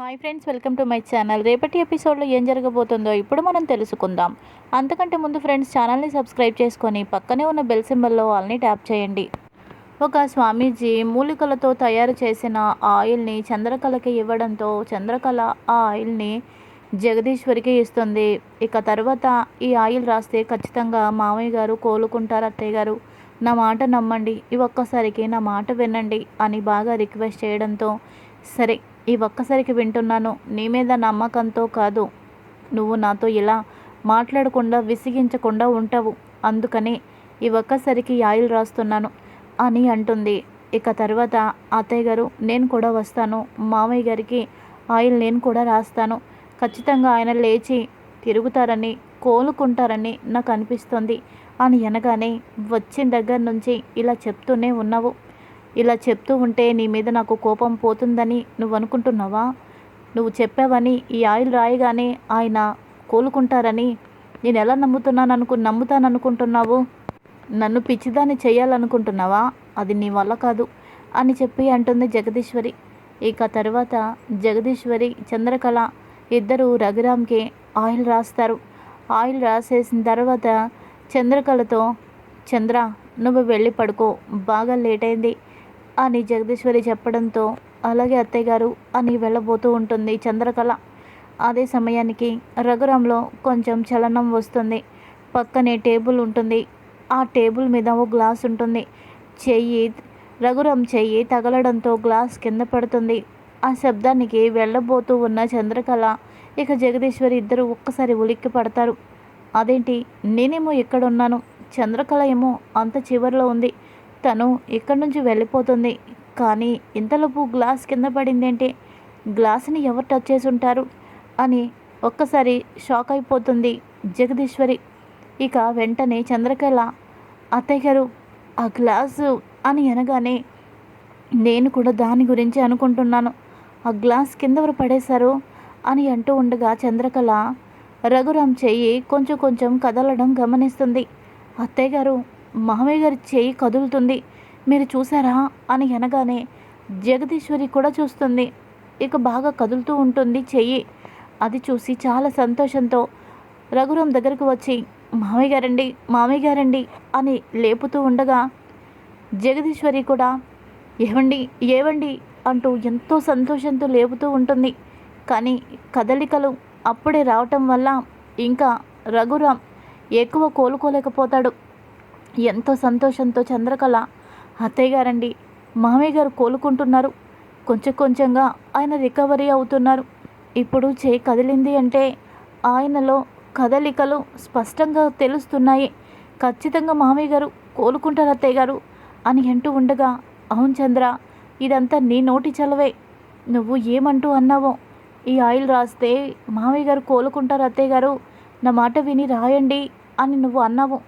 Hi friends welcome to my channel రేపటి ఎపిసోడ్లో ఏం జరగబోతుందో ఇప్పుడు మనం తెలుసుకుందాం. అంతకంటే ముందు ఫ్రెండ్స్ ఛానల్ని సబ్స్క్రైబ్ చేసుకొని పక్కనే ఉన్న బెల్ సింబల్లో ఆల్ని ట్యాప్ చేయండి. ఒక స్వామీజీ మూలికలతో తయారు చేసిన ఆయిల్ని చంద్రకళకి ఇవ్వడంతో చంద్రకళ ఆ ఆయిల్ని జగదీశ్వరికి ఇస్తుంది. ఇక తర్వాత ఈ ఆయిల్ రాస్తే ఖచ్చితంగా మామయ్య గారు కోలుకుంటారు అత్తయ్య గారు. నా మాట నమ్మండి ఈ ఒక్కసారికి నా మాట వినండి అని బాగా రిక్వెస్ట్ చేయడంతో సరే ఈ ఒక్కసారికి వింటున్నాను. నీ మీద నమ్మకంతో కాదు. నువ్వు నాతో ఇలా మాట్లాడకుండా విసిగించకుండా ఉంటావు. అందుకని ఈ ఒక్కసారికి ఆయిల్ రాస్తున్నాను అని అంటుంది. ఇక తర్వాత అత్తయ్య గారు నేను కూడా వస్తాను. మామయ్య గారికి ఆయిల్ నేను కూడా రాస్తాను. ఖచ్చితంగా ఆయన లేచి తిరుగుతారని కోలుకుంటారని నాకు అనిపిస్తుంది. అని అనగానే వచ్చిన దగ్గర నుంచి ఇలా చెప్తూనే ఉన్నావు. ఇలా చెప్తూ ఉంటే నీ మీద నాకు కోపం పోతుందని నువ్వు అనుకుంటున్నావా? నువ్వు చెప్పావని ఈ ఆయిల్ రాయగానే ఆయన కోలుకుంటారని నేను ఎలా నమ్ముతున్నాను అనుకు నమ్ముతాను అనుకుంటున్నావు నన్ను పిచ్చిదాన్ని చేయాలనుకుంటున్నావా అది నీ వల్ల కాదు అని చెప్పి అంటుంది జగదీశ్వరి. ఇక తర్వాత జగదీశ్వరి చంద్రకళ ఇద్దరు రఘురామ్కి ఆయిల్ రాస్తారు. ఆయిల్ రాసేసిన తర్వాత చంద్రకళతో చంద్ర నువ్వు వెళ్ళి పడుకో బాగా లేట్ అయింది. అని జగదీశ్వరి చెప్పడంతో అలాగే అత్తయ్య గారు అని వెళ్ళబోతూ ఉంటుంది చంద్రకళ. అదే సమయానికి రఘురంలో కొంచెం చలనం వస్తుంది. పక్కనే టేబుల్ ఉంటుంది. ఆ టేబుల్ మీద ఓ గ్లాస్ ఉంటుంది. చెయ్యి రఘురం చెయ్యి తగలడంతో గ్లాస్ కింద పడుతుంది. ఆ శబ్దానికి వెళ్ళబోతూ ఉన్న చంద్రకళ ఇక జగదీశ్వరి ఇద్దరు ఒక్కసారి ఉలిక్కి పడతారు. అదేంటి? నేనేమో ఇక్కడ ఉన్నాను చంద్రకళ ఏమో అంత చివరిలో ఉంది. తను ఇక్కడి నుంచి వెళ్ళిపోతుంది. కానీ ఇంతలోపు గ్లాస్ కింద పడిందేంటి? గ్లాస్ని ఎవరు టచ్ చేసి ఉంటారు అని ఒక్కసారి షాక్ అయిపోతుంది జగదీశ్వరి. ఇక వెంటనే చంద్రకళ అత్తయ్య గారు ఆ గ్లాసు అని అనగానే నేను కూడా దాని గురించి అనుకుంటున్నాను. ఆ గ్లాస్ కింద ఎవరు పడేశారు? అని అంటూ ఉండగా చంద్రకళ రఘురాం చెయ్యి కొంచెం కొంచెం కదలడం గమనిస్తుంది. అత్తయ్య గారు మామయ్య గారి చేయి కదులుతుంది. మీరు చూసారా అని అనగానే జగదీశ్వరి కూడా చూస్తుంది. ఇక బాగా కదులుతూ ఉంటుంది చెయ్యి. అది చూసి చాలా సంతోషంతో రఘురాం దగ్గరకు వచ్చి మామయ్య గారండి మామయ్య గారండి అని లేపుతూ ఉండగా జగదీశ్వరి కూడా ఏవండి ఏవండి అంటూ ఎంతో సంతోషంతో లేపుతూ ఉంటుంది. కానీ కదలికలు అప్పుడే రావటం వల్ల ఇంకా రఘురాం ఎక్కువ కోలుకోలేకపోతాడు. ఎంతో సంతోషంతో చంద్రకళ అత్తయ్య గారండి మామయ్య గారు కోలుకుంటున్నారు. కొంచెం కొంచెంగా ఆయన రికవరీ అవుతున్నారు. ఇప్పుడు చేయి కదిలింది అంటే ఆయనలో కదలికలు స్పష్టంగా తెలుస్తున్నాయి. ఖచ్చితంగా మామయ్య గారు కోలుకుంటారు అత్తయ్య గారు అని అంటూ ఉండగా అవును చంద్ర ఇదంతా నీ నోటి చలవే. నువ్వు ఏమంటూ అన్నావో? ఈ ఆయిల్ రాస్తే మామయ్య గారు కోలుకుంటారు అత్తయ్య గారు. నా మాట విని రాయండి అని నువ్వు అన్నావు.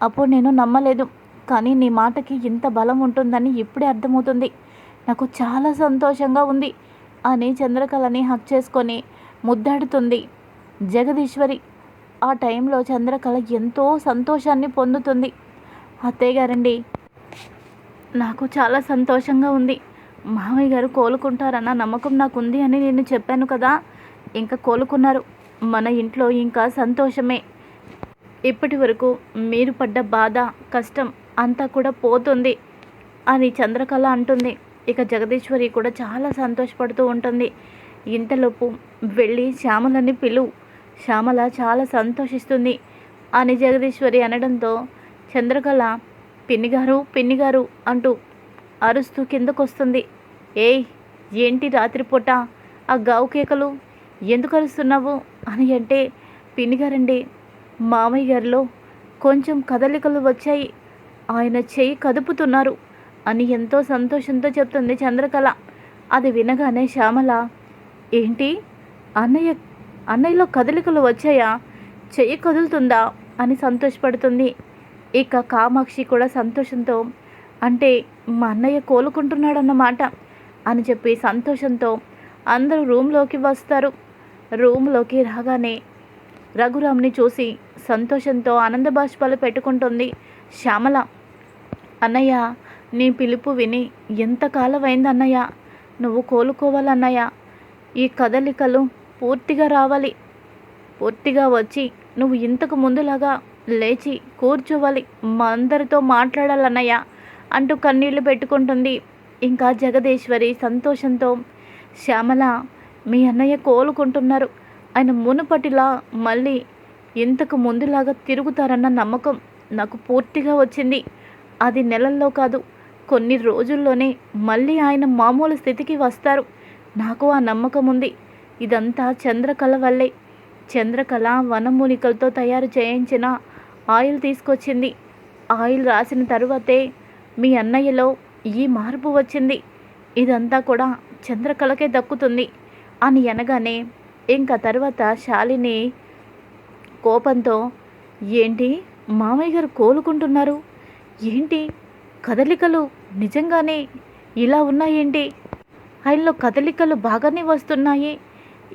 అప్పుడు నేను నమ్మలేదు. కానీ నీ మాటకి ఇంత బలం ఉంటుందని ఇప్పుడే అర్థమవుతుంది. నాకు చాలా సంతోషంగా ఉంది. అని చంద్రకళని హక్ చేసుకొని ముద్దాడుతుంది జగదీశ్వరి. ఆ టైంలో చంద్రకళ ఎంతో సంతోషాన్ని పొందుతుంది. అత్తయ్య గారండి నాకు చాలా సంతోషంగా ఉంది. మామయ్య గారు కోలుకుంటారన్న నమ్మకం నాకు ఉంది అని నేను చెప్పాను కదా. ఇంకా కోలుకున్నారు. మన ఇంట్లో ఇంకా సంతోషమే. ఇప్పటి వరకు మీరు పడ్డ బాధ కష్టం అంతా కూడా పోతుంది అని చంద్రకళ అంటుంది. ఇక జగదీశ్వరి కూడా చాలా సంతోషపడుతూ ఉంటుంది. ఇంతలోపు వెళ్ళి శ్యామలని పిలువు శ్యామల చాలా సంతోషిస్తుంది అని జగదీశ్వరి అనడంతో చంద్రకళ పిన్నిగారు పిన్నిగారు అంటూ అరుస్తూ కిందకొస్తుంది. ఏయ్ ఏంటి రాత్రిపూట? ఆ గావు కేకలు ఎందుకు అరుస్తున్నావు? అని అంటే పిన్నిగారండి మామయ్య గారిలో కొంచెం కదలికలు వచ్చాయి. ఆయన చేయి కదుపుతున్నారు. అని ఎంతో సంతోషంతో చెప్తుంది చంద్రకళ. అది వినగానే శ్యామల ఏంటి? అన్నయ్య అన్నయ్యలో కదలికలు వచ్చాయా? చెయ్యి కదులుతుందా? అని సంతోషపడుతుంది. ఇక కామాక్షి కూడా సంతోషంతో అంటే మా అన్నయ్య కోలుకుంటున్నాడన్నమాట అని చెప్పి సంతోషంతో అందరూ రూమ్లోకి వస్తారు. రూమ్లోకి రాగానే రఘురామ్ని చూసి సంతోషంతో ఆనంద బాష్పాలు పెట్టుకుంటుంది శ్యామల. అన్నయ్య నీ పిలుపు విని ఎంతకాలమైంది అయింది అన్నయ్య? నువ్వు కోలుకోవాలన్నయ్య ఈ కదలికలు పూర్తిగా రావాలి. పూర్తిగా వచ్చి నువ్వు ఇంతకు ముందులాగా లేచి కూర్చోవాలి. మా అందరితో మాట్లాడాలన్నయ్య అంటూ కన్నీళ్ళు పెట్టుకుంటుంది. ఇంకా జగదీశ్వరి సంతోషంతో శ్యామల మీ అన్నయ్య కోలుకుంటున్నారు. ఆయన మునుపటిలా మళ్ళీ ఇంతకు ముందులాగా తిరుగుతారన్న నమ్మకం నాకు పూర్తిగా వచ్చింది. అది నెలల్లో కాదు కొన్ని రోజుల్లోనే మళ్ళీ ఆయన మామూలు స్థితికి వస్తారు. నాకు ఆ నమ్మకం ఉంది. ఇదంతా చంద్రకళ వల్లే. చంద్రకళ వనమూలికలతో తయారు చేయించిన ఆయిల్ తీసుకొచ్చింది. ఆయిల్ రాసిన తరువాతే మీ అన్నయ్యలో ఈ మార్పు వచ్చింది. ఇదంతా కూడా చంద్రకళకే దక్కుతుంది అని అనగానే ఇంకా తర్వాత శాలిని కోపంతో ఏంటి మామయ్య గారు కోలుకుంటున్నారు? ఏంటి కదలికలు నిజంగానే ఇలా ఉన్నాయేంటి? ఆయనలో కదలికలు బాగానే వస్తున్నాయి.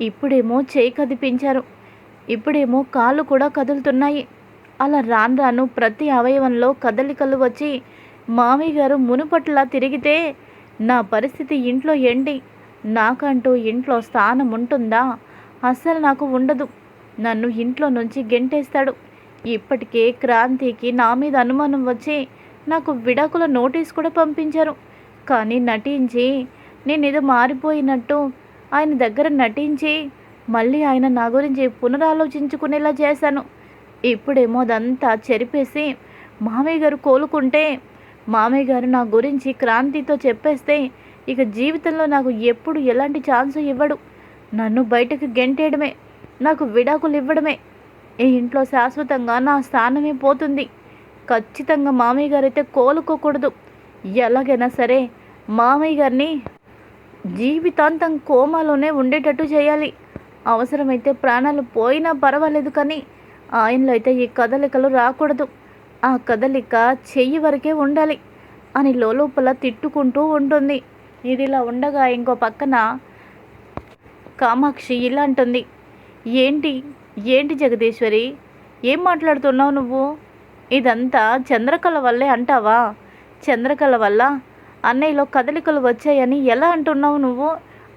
ఇప్పుడేమో చేయి కదిపించారు. ఇప్పుడేమో కాళ్ళు కూడా కదులుతున్నాయి. అలా రాను రాను ప్రతి అవయవంలో కదలికలు వచ్చి మామయ్య గారు మునుపట్లా తిరిగితే నా పరిస్థితి ఇంట్లో ఏంటి? నాకంటూ ఇంట్లో స్థానం ఉంటుందా? అస్సలు నాకు ఉండదు. నన్ను ఇంట్లో నుంచి గెంటేస్తాడు. ఇప్పటికే క్రాంతికి నా మీద అనుమానం వచ్చి నాకు విడాకుల నోటీస్ కూడా పంపించారు. కానీ నటించి నేనేదో మారిపోయినట్టు ఆయన దగ్గర నటించి మళ్ళీ ఆయన నా గురించి పునరాలోచించుకునేలా చేశాను. ఇప్పుడేమో అదంతా చెరిపేసి మామయ్య గారు కోలుకుంటే మామయ్య గారు నా గురించి క్రాంతితో చెప్పేస్తే ఇక జీవితంలో నాకు ఎప్పుడు ఎలాంటి ఛాన్స్ ఇవ్వడు. నన్ను బయటకు గెంటేయడమే. నాకు విడాకులు ఇవ్వడమే. ఈ ఇంట్లో శాశ్వతంగా నా స్థానమే పోతుంది. ఖచ్చితంగా మామయ్య గారు అయితే కోలుకోకూడదు. ఎలాగైనా సరే మామయ్య గారిని జీవితాంతం కోమాలోనే ఉండేటట్టు చేయాలి. అవసరమైతే ప్రాణాలు పోయినా పర్వాలేదు కానీ ఆయనలో అయితే ఈ కదలికలు రాకూడదు. ఆ కదలిక చెయ్యి వరకే ఉండాలి అని లోపల తిట్టుకుంటూ ఉంటుంది. ఇదిలా ఉండగా ఇంకో పక్కన కామాక్షి ఇలా అంటుంది ఏంటి? ఏంటి జగదీశ్వరి? ఏం మాట్లాడుతున్నావు నువ్వు? ఇదంతా చంద్రకళ వల్లే అంటావా? చంద్రకళ వల్ల అన్నయ్యలో కదలికలు వచ్చాయని ఎలా అంటున్నావు నువ్వు?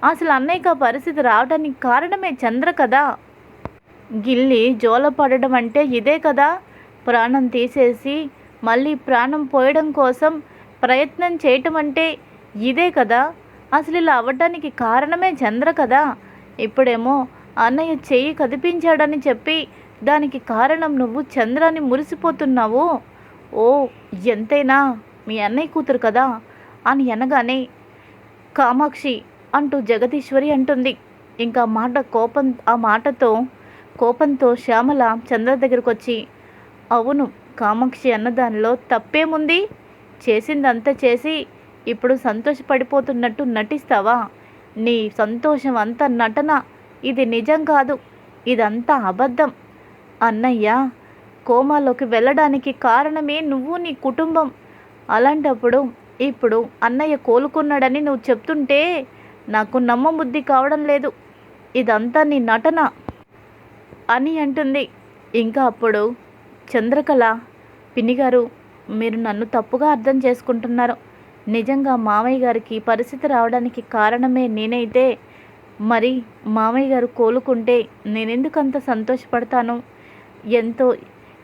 అసలు అన్నయ్యకు ఆ పరిస్థితి రావడానికి కారణమే చంద్ర కదా? గిల్లి జోలపడడం అంటే ఇదే కదా? ప్రాణం తీసేసి మళ్ళీ ప్రాణం పోయడం కోసం ప్రయత్నం చేయటం అంటే ఇదే కదా? అసలు ఇలా అవ్వడానికి కారణమే చంద్ర కదా? ఇప్పుడేమో అన్నయ్య చెయ్యి కదిపించాడని చెప్పి దానికి కారణం నువ్వు చంద్రాన్ని మురిసిపోతున్నావు. ఓ ఎంతైనా మీ అన్నయ్య కూతురు కదా అని అనగానే కామాక్షి అంటూ జగదీశ్వరి అంటుంది. ఇంకా మాట కోపం ఆ మాటతో కోపంతో శ్యామల చంద్ర దగ్గరకు వచ్చి అవును కామాక్షి అన్న దానిలో తప్పేముంది? చేసిందంతా చేసి ఇప్పుడు సంతోషపడిపోతున్నట్టు నటిస్తావా? నీ సంతోషం అంతా నటన ఇది నిజం కాదు. ఇదంతా అబద్ధం. అన్నయ్య కోమాలోకి వెళ్ళడానికి కారణమే నువ్వు నీ కుటుంబం. అలాంటప్పుడు ఇప్పుడు అన్నయ్య కోలుకున్నాడని నువ్వు చెప్తుంటే నాకు నమ్మబుద్ధి కావడం లేదు. ఇదంతా నీ నటన అని అంటుంది. ఇంకా అప్పుడు చంద్రకళ పిన్నిగారు మీరు నన్ను తప్పుగా అర్థం చేసుకుంటున్నారు. నిజంగా మామయ్య గారికి పరిస్థితి రావడానికి కారణమే నేనైతే మరి మామయ్య గారు కోలుకుంటే నేనెందుకు అంత సంతోషపడతాను? ఎంతో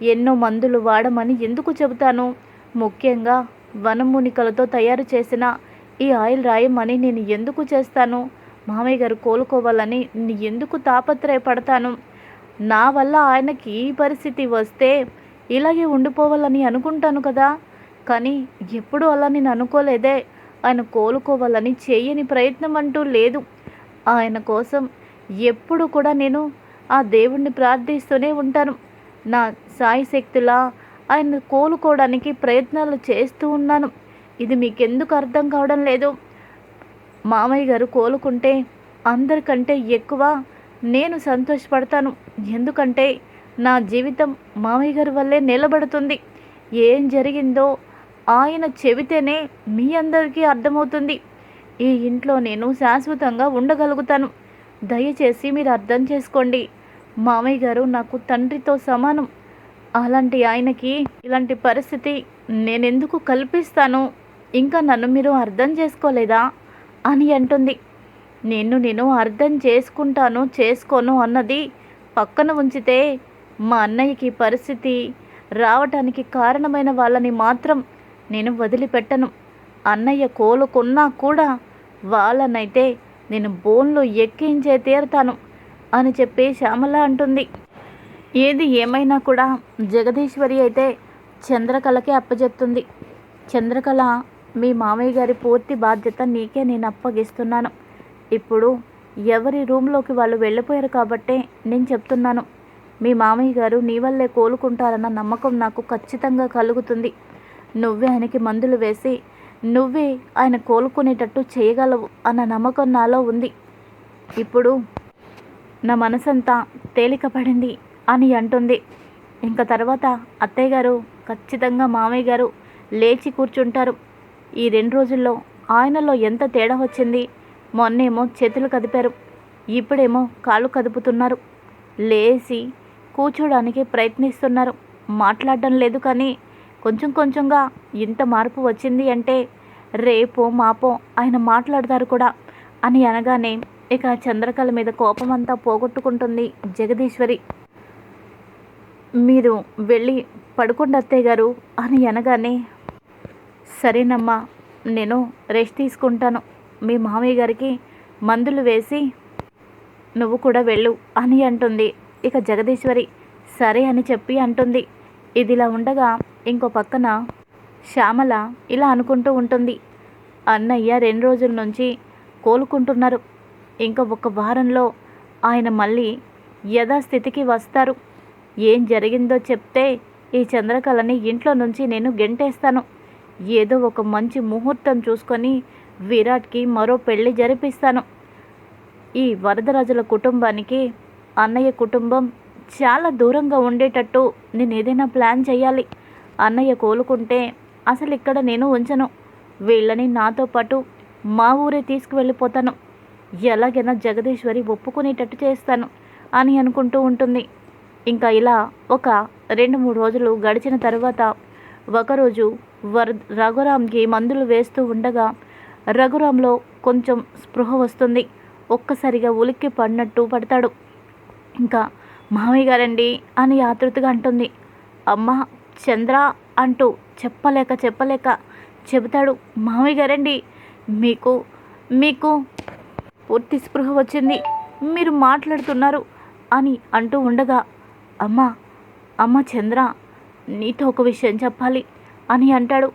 ఎన్నో మందులు వాడమని ఎందుకు చెబుతాను? ముఖ్యంగా వనమూనికలతో తయారు చేసిన ఈ ఆయిల్ రాయమని నేను ఎందుకు చేస్తాను? మామయ్య గారు కోలుకోవాలని నేను ఎందుకు తాపత్రయపడతాను? నా వల్ల ఆయనకి ఈ పరిస్థితి వస్తే ఇలాగే ఉండిపోవాలని అనుకుంటాను కదా? కానీ ఎప్పుడు అలా నేను అనుకోలేదే. ఆయన కోలుకోవాలని చేయని ప్రయత్నం అంటూ లేదు. ఆయన కోసం ఎప్పుడు కూడా నేను ఆ దేవుణ్ణి ప్రార్థిస్తూనే ఉంటాను. నా సాయి శక్తులా ఆయన కోలుకోవడానికి ప్రయత్నాలు చేస్తూ ఉన్నాను. ఇది మీకెందుకు అర్థం కావడం లేదు. మామయ్య గారు కోలుకుంటే అందరికంటే ఎక్కువ నేను సంతోషపడతాను. ఎందుకంటే నా జీవితం మామయ్య గారి వల్లే నిలబడుతుంది. ఏం జరిగిందో ఆయన చెబితేనే మీ అందరికీ అర్థమవుతుంది. ఈ ఇంట్లో నేను శాశ్వతంగా ఉండగలుగుతాను. దయచేసి మీరు అర్థం చేసుకోండి. మామయ్య గారు నాకు తండ్రితో సమానం. అలాంటి ఆయనకి ఇలాంటి పరిస్థితి నేనెందుకు కల్పిస్తాను? ఇంకా నన్ను మీరు అర్థం చేసుకోలేదా? అని అంటుంది. నిన్ను నేను అర్థం చేసుకుంటాను చేసుకోను అన్నది పక్కన ఉంచితే మా అన్నయ్యకి పరిస్థితి రావటానికి కారణమైన వాళ్ళని మాత్రం నేను వదిలిపెట్టను. అన్నయ్య కోలుకున్నా కూడా వాళ్ళనైతే నేను బోన్లో ఎక్కించే తీరుతాను అని చెప్పి శ్యామల అంటుంది. ఏది ఏమైనా కూడా జగదీశ్వరి అయితే చంద్రకళకి అప్పచెప్తుంది చంద్రకళ మీ మామయ్య గారి పూర్తి బాధ్యత నీకే నేను అప్పగిస్తున్నాను. ఇప్పుడు ఎవరి రూమ్లోకి వాళ్ళు వెళ్ళిపోయారు కాబట్టే నేను చెప్తున్నాను. మీ మామయ్య గారు నీ వల్లే కోలుకుంటారన్న నమ్మకం నాకు ఖచ్చితంగా కలుగుతుంది. నువ్వే ఆయనకి మందులు వేసి నువ్వే ఆయన కోలుకునేటట్టు చేయగలవు అన్న నమ్మకం నాలో ఉంది. ఇప్పుడు నా మనసంతా తేలికపడింది అని అంటుంది. ఇంకా తర్వాత అత్తయ్య గారు ఖచ్చితంగా మామయ్య గారు లేచి కూర్చుంటారు. ఈ రెండు రోజుల్లో ఆయనలో ఎంత తేడా వచ్చింది మొన్నేమో చేతులు కదిపారు. ఇప్పుడేమో కాళ్ళు కదుపుతున్నారు. లేచి కూర్చోడానికి ప్రయత్నిస్తున్నారు. మాట్లాడడం లేదు కానీ కొంచెం కొంచెంగా ఇంత మార్పు వచ్చింది అంటే రేపో మాపో ఆయన మాట్లాడతారు కూడా అని అనగానే ఇక చంద్రకళ మీద కోపం అంతా పోగొట్టుకుంటుంది జగదీశ్వరి. మీరు వెళ్ళి పడుకోండి అత్తయ్య గారు అని అనగానే సరేనమ్మా నేను రెస్ట్ తీసుకుంటాను. మీ మామయ్య గారికి మందులు వేసి నువ్వు కూడా వెళ్ళు అని అంటుంది. ఇక జగదీశ్వరి సరే అని చెప్పి అంటుంది. ఇదిలా ఉండగా ఇంకో పక్కన శ్యామల ఇలా అనుకుంటూ ఉంటుంది. అన్నయ్య రెండు రోజుల నుంచి కోలుకుంటున్నారు. ఇంకా ఒక వారంలో ఆయన మళ్ళీ యథాస్థితికి వస్తారు. ఏం జరిగిందో చెప్తే ఈ చంద్రకళని ఇంట్లో నుంచి నేను గెంటేస్తాను. ఏదో ఒక మంచి ముహూర్తం చూసుకొని విరాట్కి మరో పెళ్ళి జరిపిస్తాను. ఈ వరదరాజుల కుటుంబానికి అన్నయ్య కుటుంబం చాలా దూరంగా ఉండేటట్టు నేను ఏదైనా ప్లాన్ చేయాలి. అన్నయ్య కోలుకుంటే అసలు ఇక్కడ నేను ఉంచను. వీళ్ళని నాతో పాటు మా ఊరే తీసుకువెళ్ళిపోతాను. ఎలాగైనా జగదీశ్వరి ఒప్పుకునేటట్టు చేస్తాను అని అనుకుంటూ ఉంటుంది. ఇంకా ఇలా ఒక రెండు మూడు రోజులు గడిచిన తర్వాత ఒకరోజు వర్ రఘురామ్కి మందులు వేస్తూ ఉండగా రఘురామ్లో కొంచెం స్పృహ వస్తుంది. ఒక్కసారిగా ఉలిక్కి పడినట్టు పడతాడు. ఇంకా మామయ్య గారండి అని ఆతృతగా అంటుంది. అమ్మ చంద్ర అంటూ చెప్పలేక చెప్పలేక చెబుతాడు మామయ్య గారండి. మీకు మీకు పూర్తి స్పృహ వచ్చింది. మీరు మాట్లాడుతున్నారు అని అంటూ ఉండగా అమ్మ అమ్మ చంద్ర నీతో ఒక విషయం చెప్పాలి అని అంటాడు.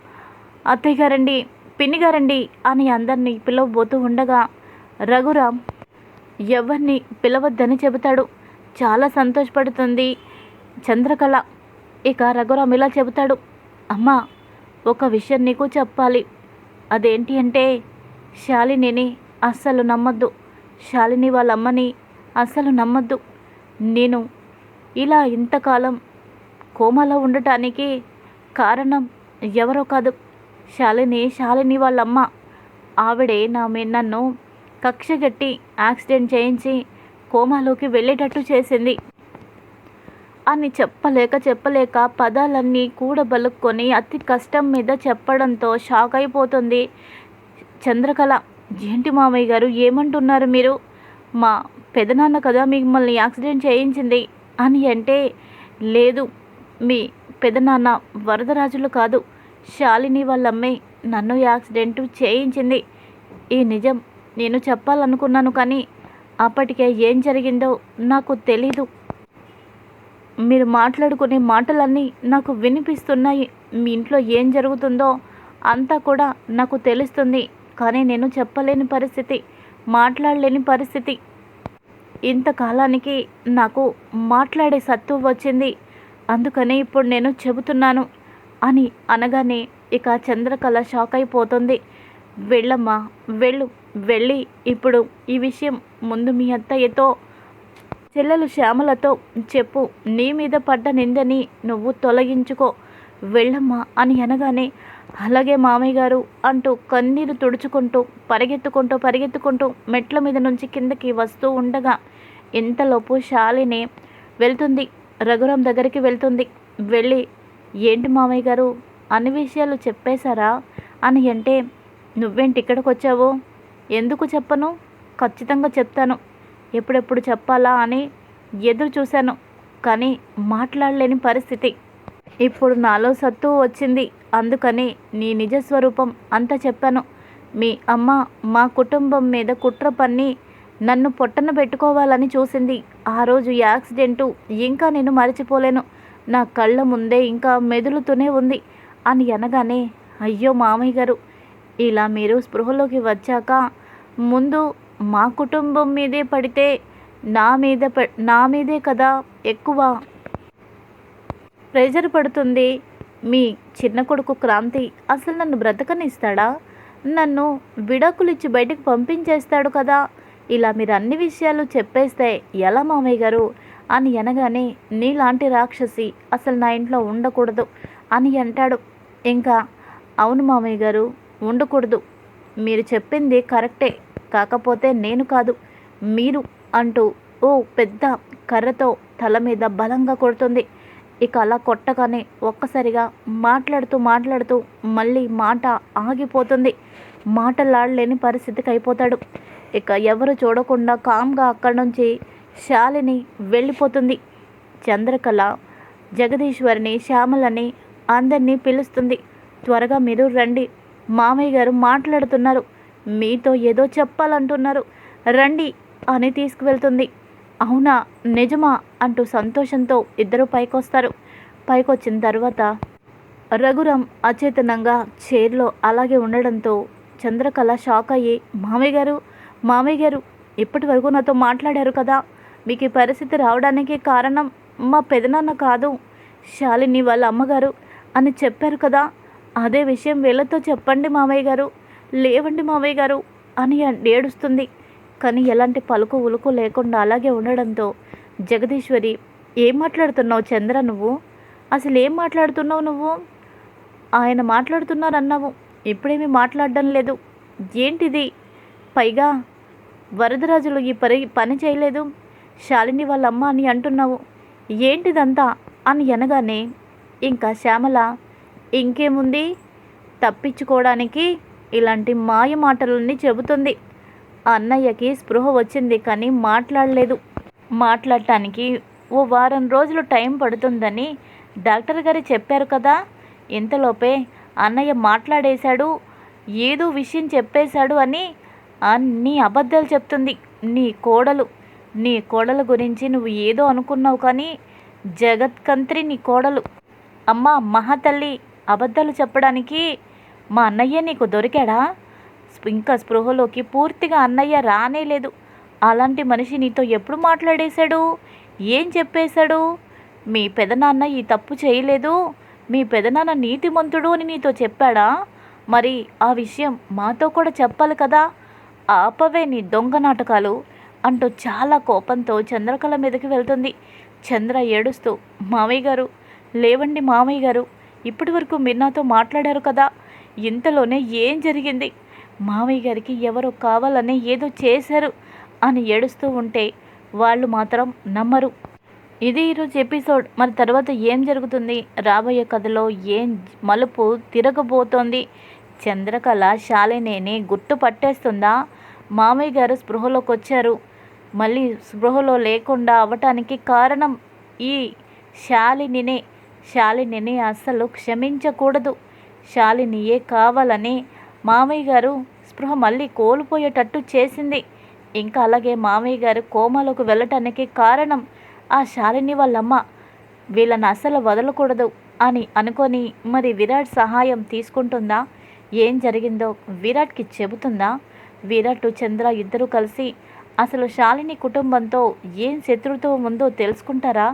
అత్తయ్య గారండి పిన్ని గారండి అని అందరినీ పిలవబోతూ ఉండగా రఘురామ్ ఎవరిని పిలవద్దని చెబుతాడు. చాలా సంతోషపడుతుంది. చంద్రకళ ఇక రఘురామ్ ఇలా చెబుతాడు అమ్మా ఒక విషయం నీకు చెప్పాలి. అదేంటి అంటే శాలినిని అస్సలు నమ్మద్దు. శాలిని వాళ్ళ అమ్మని అస్సలు నమ్మద్దు. నేను ఇలా ఇంతకాలం కోమాలో ఉండటానికి కారణం ఎవరో కాదు. శాలిని శాలిని వాళ్ళమ్మ. ఆవిడే నా నన్ను కక్షగట్టి యాక్సిడెంట్ చేయించి కోమాలోకి వెళ్ళేటట్టు చేసింది. అని చెప్పలేక చెప్పలేక పదాలన్నీ కూడబలుక్కొని అతి కష్టం మీద చెప్పడంతో షాక్ అయిపోతుంది చంద్రకళ. ఏంటి మామయ్య గారు ఏమంటున్నారు మీరు? మా పెదనాన్న కదా మిమ్మల్ని యాక్సిడెంట్ చేయించింది. అని అంటే లేదు మీ పెదనాన్న వరదరాజులు కాదు. శాలిని వాళ్ళ అమ్మాయి నన్ను యాక్సిడెంట్ చేయించింది. ఈ నిజం నేను చెప్పాలనుకున్నాను కానీ అప్పటికే ఏం జరిగిందో నాకు తెలీదు. మీరు మాట్లాడుకునే మాటలన్నీ నాకు వినిపిస్తున్నాయి. మీ ఇంట్లో ఏం జరుగుతుందో అంతా కూడా నాకు తెలుస్తుంది. కానీ నేను చెప్పలేని పరిస్థితి మాట్లాడలేని పరిస్థితి. ఇంతకాలానికి నాకు మాట్లాడే సత్తు వచ్చింది. అందుకని ఇప్పుడు నేను చెబుతున్నాను అని అనగానే ఇక చంద్రకళ షాక్ అయిపోతుంది. వెళ్ళమ్మా వెళ్ళు వెళ్ళి. ఇప్పుడు ఈ విషయం ముందు మీ అత్తయ్యతో చెల్లెలు శ్యామలతో చెప్పు. నీ మీద పడ్డ నిందని నువ్వు తొలగించుకో. వెళ్ళమ్మా అని అనగానే అలాగే మామయ్య గారు అంటూ కన్నీరు తుడుచుకుంటూ పరిగెత్తుకుంటూ పరిగెత్తుకుంటూ మెట్ల మీద నుంచి కిందకి వస్తూ ఉండగా ఇంతలోపు శాలిని వెళ్తుంది. రఘురాం దగ్గరికి వెళ్తుంది. వెళ్ళి ఏంటి మామయ్య గారు అన్ని విషయాలు చెప్పేశారా? అని అంటే నువ్వేంటి ఇక్కడికి వచ్చావు ఎందుకు చెప్పను? ఖచ్చితంగా చెప్తాను. ఎప్పుడెప్పుడు చెప్పాలా అని ఎదురు చూశాను. కానీ మాట్లాడలేని పరిస్థితి. ఇప్పుడు నాలో సత్తు వచ్చింది. అందుకని నీ నిజస్వరూపం అంతా చెప్పాను. మీ అమ్మ మా కుటుంబం మీద కుట్ర పన్ని నన్ను పొట్టన పెట్టుకోవాలని చూసింది. ఆ రోజు యాక్సిడెంటు ఇంకా నేను మర్చిపోలేను. నా కళ్ళ ముందే ఇంకా మెదులుతూనే ఉంది. అని అనగానే అయ్యో మామయ్య గారు ఇలా మీరు స్పృహలోకి వచ్చాక ముందు మా కుటుంబం మీదే పడితే నా మీద నా మీదే కదా ఎక్కువ ప్రెజర్ పడుతుంది. మీ చిన్న కొడుకు క్రాంతి అసలు నన్ను బ్రతకనిస్తాడా? నన్ను విడాకులు ఇచ్చి బయటకు పంపించేస్తాడు కదా. ఇలా మీరు అన్ని విషయాలు చెప్పేస్తే ఎలా మామయ్య గారు? అని అనగానే నీలాంటి రాక్షసి అసలు నా ఇంట్లో ఉండకూడదు అని అంటాడు. ఇంకా అవును మామయ్య గారు ఉండకూడదు. మీరు చెప్పింది కరెక్టే. కాకపోతే నేను కాదు. మీరు అంటూ ఓ పెద్ద కర్రతో తల మీద బలంగా కొడుతుంది. ఇక అలా కొట్టగానే ఒక్కసారిగా మాట్లాడుతూ మాట్లాడుతూ మళ్ళీ మాట ఆగిపోతుంది. మాటలాడలేని పరిస్థితికి అయిపోతాడు. ఇక ఎవరు చూడకుండా కామ్గా అక్కడి నుంచి శాలిని వెళ్ళిపోతుంది. చంద్రకళ జగదీశ్వరిని శ్యామలని అందరినీ పిలుస్తుంది. త్వరగా మీరు రండి. మామయ్య గారు మాట్లాడుతున్నారు. మీతో ఏదో చెప్పాలంటున్నారు. రండి అని తీసుకువెళ్తుంది. అవునా నిజమా అంటూ సంతోషంతో ఇద్దరు పైకొస్తారు. పైకొచ్చిన తర్వాత రఘురామ్ అచేతనంగా చైర్లో అలాగే ఉండడంతో చంద్రకళ షాక్ అయ్యి మామయ్య గారు మామయ్య గారు ఇప్పటి వరకు నాతో మాట్లాడారు కదా. మీకు ఈ పరిస్థితి రావడానికి కారణం మా పెదనాన్న కాదు. శాలిని వాళ్ళ అమ్మగారు అని చెప్పారు కదా. అదే విషయం వీళ్ళతో చెప్పండి మామయ్య గారు. లేవండి మామయ్య గారు అని ఏడుస్తుంది. కానీ ఎలాంటి పలుకు ఉలుకు లేకుండా అలాగే ఉండడంతో జగదీశ్వరి ఏం మాట్లాడుతున్నావు చంద్ర నువ్వు? అసలు ఏం మాట్లాడుతున్నావు నువ్వు? ఆయన మాట్లాడుతున్నారన్నావు. ఇప్పుడేమీ మాట్లాడడం లేదు. ఏంటిది? పైగా వరదరాజులు ఈ పరి పని చేయలేదు. శాలిని వాళ్ళ అమ్మ అని అంటున్నావు. ఏంటిదంతా? అని అనగానే ఇంకా శ్యామల ఇంకేముంది? తప్పించుకోవడానికి ఇలాంటి మాయ మాటలన్నీ చెబుతుంది. అన్నయ్యకి స్పృహ వచ్చింది కానీ మాట్లాడలేదు. మాట్లాడటానికి ఓ వారం రోజులు టైం పడుతుందని డాక్టర్ గారు చెప్పారు కదా. ఇంతలోపే అన్నయ్య మాట్లాడేశాడు ఏదో విషయం చెప్పేశాడు అని అన్ని అబద్ధాలు చెప్తుంది. నీ కోడలు నీ కోడల గురించి నువ్వు ఏదో అనుకున్నావు కానీ జగత్కంత్రి నీ కోడలు. అమ్మ మహాతల్లి అబద్ధాలు చెప్పడానికి మా అన్నయ్య నీకు దొరికాడా? ఇంకా స్పృహలోకి పూర్తిగా అన్నయ్య రానే లేదు. అలాంటి మనిషి నీతో ఎప్పుడు మాట్లాడేశాడు? ఏం చెప్పేశాడు? మీ పెదనాన్న ఈ తప్పు చేయలేదు. మీ పెదనాన్న నీతిమంతుడు అని నీతో చెప్పాడా? మరి ఆ విషయం మాతో కూడా చెప్పాలి కదా? ఆపవే నీ దొంగ నాటకాలు అంటూ చాలా కోపంతో చంద్రకళ మీదకి వెళ్తుంది. చంద్ర ఏడుస్తూ మామయ్య గారు లేవండి మామయ్య గారు. ఇప్పటి వరకు మీరు నాతో మాట్లాడారు కదా. ఇంతలోనే ఏం జరిగింది? మామయ్య గారికి ఎవరో కావాలని ఏదో చేశారు అని ఏడుస్తూ ఉంటే వాళ్ళు మాత్రం నమ్మరు. ఇది ఈరోజు ఎపిసోడ్. మరి తర్వాత ఏం జరుగుతుంది? రాబోయే కథలో ఏం మలుపు తిరగబోతోంది? చంద్రకళ శాలినేని గుర్తు పట్టేస్తుందా? మామయ్య గారు స్పృహలోకి వచ్చారు. మళ్ళీ స్పృహలో లేకుండా అవ్వటానికి కారణం ఈ శాలినినే. శాలినిని అస్సలు క్షమించకూడదు. శాలినియే కావాలని మామయ్య గారు స్పృహ మళ్ళీ కోల్పోయేటట్టు చేసింది. ఇంకా అలాగే మామయ్య గారు కోమాలోకి వెళ్ళటానికి కారణం ఆ శాలిని వాళ్ళమ్మ. వీళ్ళని అసలు వదలకూడదు అని అనుకొని మరి విరాట్ సహాయం తీసుకుంటుందా? ఏం జరిగిందో విరాట్కి చెబుతుందా? విరాట్ చంద్ర ఇద్దరు కలిసి అసలు శాలిని కుటుంబంతో ఏం శత్రుత్వం ఉందో తెలుసుకుంటారా?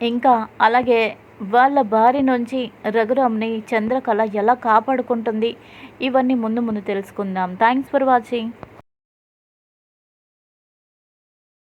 ఇంకా అలాగే వాళ్ళ భార్య నుంచి రఘురామ్ని చంద్రకళ ఎలా కాపాడుకుంటుంది? ఇవన్నీ ముందు ముందు తెలుసుకుందాం. Thanks for watching.